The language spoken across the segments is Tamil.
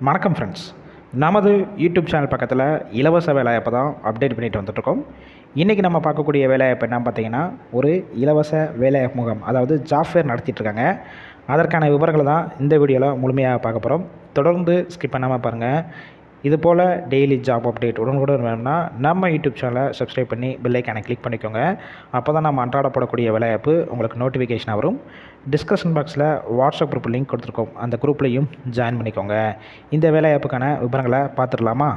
வணக்கம் ஃப்ரெண்ட்ஸ் நமது யூடியூப் சேனல் பக்கத்தில் இலவச வேலைவாய்ப்பை தான் அப்டேட் பண்ணிட்டு வந்துட்டுருக்கோம். இன்றைக்கி நம்ம பார்க்கக்கூடிய வேலைவாய்ப்பு என்ன பார்த்தீங்கன்னா ஒரு இலவச வேலை முகாம் அதாவது ஜாப் ஃபேர் இருக்காங்க அதற்கான விவரங்களை தான் இந்த வீடியோவில் முழுமையாக பார்க்க போகிறோம் தொடர்ந்து ஸ்கிப் பண்ணாமல் பாருங்கள் இது போல் டெய்லி ஜாப் அப்டேட் உடனுக்குடன் வேணும்னா நம்ம யூடியூப் சேனலை சப்ஸ்கிரைப் பண்ணி பெல்லைக்கானை கிளிக் பண்ணிக்கோங்க. அப்போ தான் நம்ம அன்றாடப்படக்கூடிய விளையாப்பு உங்களுக்கு நோட்டிஃபிகேஷனாக வரும். டிஸ்கஷன் பாக்ஸில் வாட்ஸ்அப் குரூப் லிங்க் கொடுத்துருக்கோம். அந்த குரூப்லேயும் ஜாயின் பண்ணிக்கோங்க. இந்த வேலைவாய்ப்புக்கான விவரங்களை பார்த்துடலாமா?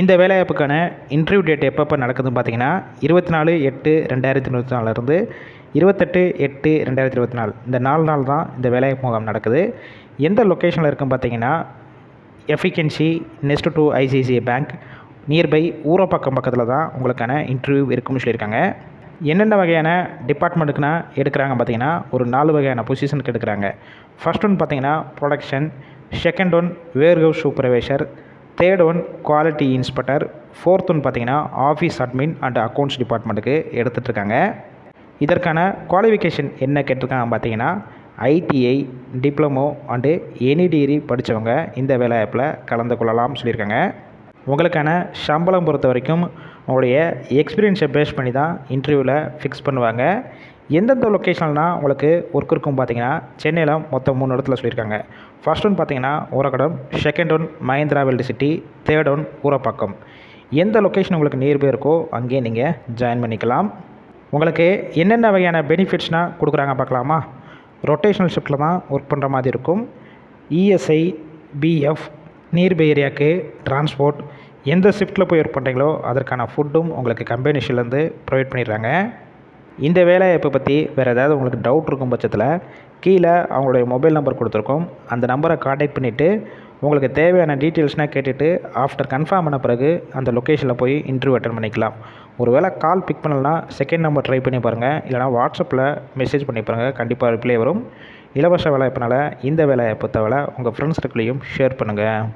இந்த வேலைவாய்ப்புக்கான இன்டர்வியூ டேட் எப்பப்போ நடக்குதுன்னு பார்த்தீங்கன்னா இருபத்தி நாலு எட்டு ரெண்டாயிரத்தி இருபத்தி நாலுலேருந்து இருபத்தெட்டு எட்டு ரெண்டாயிரத்தி இருபத்தி நாலு. இந்த நாலு நாள் தான் இந்த வேலைவாய்ப்பு முகாம் நடக்குது. எந்த லொக்கேஷனில் இருக்குன்னு பார்த்தீங்கன்னா efficiency next to ICICI bank nearby Urapakkam பக்கத்தில் தான் உங்களுக்கான இன்டர்வியூ இருக்குன்னு சொல்லியிருக்காங்க. என்னென்ன வகையான டிபார்ட்மெண்ட்டுக்குனா எடுக்கிறாங்க பார்த்தீங்கன்னா ஒரு நாலு வகையான பொசிஷனுக்கு எடுக்கிறாங்க. ஃபர்ஸ்ட் ஒன் பார்த்தீங்கன்னா production second one warehouse supervisor third one quality inspector fourth one பார்த்தீங்கன்னா ஆஃபீஸ் அட்மின் அண்ட் அக்கௌண்ட்ஸ் டிபார்ட்மெண்ட்டுக்கு எடுத்துகிட்ருக்காங்க இதற்கான குவாலிஃபிகேஷன் என்ன கேட்டிருக்காங்க பார்த்தீங்கன்னா ITI diploma and any degree படித்தவங்க இந்த வேலைவாய்ப்பில் கலந்து கொள்ளலாம்னு சொல்லியிருக்காங்க. உங்களுக்கான சம்பளம் பொறுத்த வரைக்கும் உங்களுடைய எக்ஸ்பீரியன்ஸை பேஸ் பண்ணி தான் இன்டர்வியூவில் ஃபிக்ஸ் பண்ணுவாங்க. எந்தெந்த லொக்கேஷன்லாம் உங்களுக்கு ஒர்க் இருக்கும் பார்த்தீங்கன்னா சென்னையில் மொத்தம் மூணு இடத்துல சொல்லியிருக்காங்க. ஃபர்ஸ்ட் ஒன் பார்த்தீங்கன்னா Oragadam second one Mahindra world city third one Urapakkam. எந்த லொக்கேஷன் உங்களுக்கு நியர்பை இருக்கோ அங்கேயே நீங்கள் ஜாயின் பண்ணிக்கலாம். உங்களுக்கு என்னென்ன வகையான பெனிஃபிட்ஸ்னால் கொடுக்குறாங்க பார்க்கலாமா? ரொட்டேஷனல் ஷிஃப்ட்டில் தான் ஒர்க் பண்ணுற மாதிரி இருக்கும். இஎஸ்ஐ பிஎஃப் நியர்பை ஏரியாவுக்கு டிரான்ஸ்போர்ட் எந்த ஷிஃப்ட்டில் போய் ஒர்க் பண்ணுறீங்களோ அதற்கான ஃபுட்டும் உங்களுக்கு கம்பெனிஷிலேருந்து ப்ரொவைட் பண்ணிடுறாங்க. இந்த வேலைவாய்ப்பை பற்றி வேறு ஏதாவது உங்களுக்கு டவுட் இருக்கும் பட்சத்தில் கீழே அவங்களுடைய மொபைல் நம்பர் கொடுத்துருக்கோம். அந்த நம்பரை காண்டாக்ட் பண்ணிவிட்டு உங்களுக்கு தேவையான டீட்டெயில்ஸ்னால் கேட்டுட்டு ஆஃப்டர் கன்ஃபார்ம் பண்ண பிறகு அந்த லொக்கேஷனில் போய் இன்டர்வியூ அட்டன் பண்ணிக்கலாம். ஒரு வேளை கால் பிக் பண்ணலனா செகண்ட் நம்பர் ட்ரை பண்ணி பாருங்கள் இல்லைனா வாட்ஸ்அப்பில் மெசேஜ் பண்ணி பாருங்கள் கண்டிப்பாக ரிப்ளை வரும். இலவச வேலைவாய்ப்பினால் இந்த வேலைவாய்ப்பு தவிர உங்கள் ஃப்ரெண்ட்ஸ் சர்க்கிளையும் ஷேர் பண்ணுங்கள்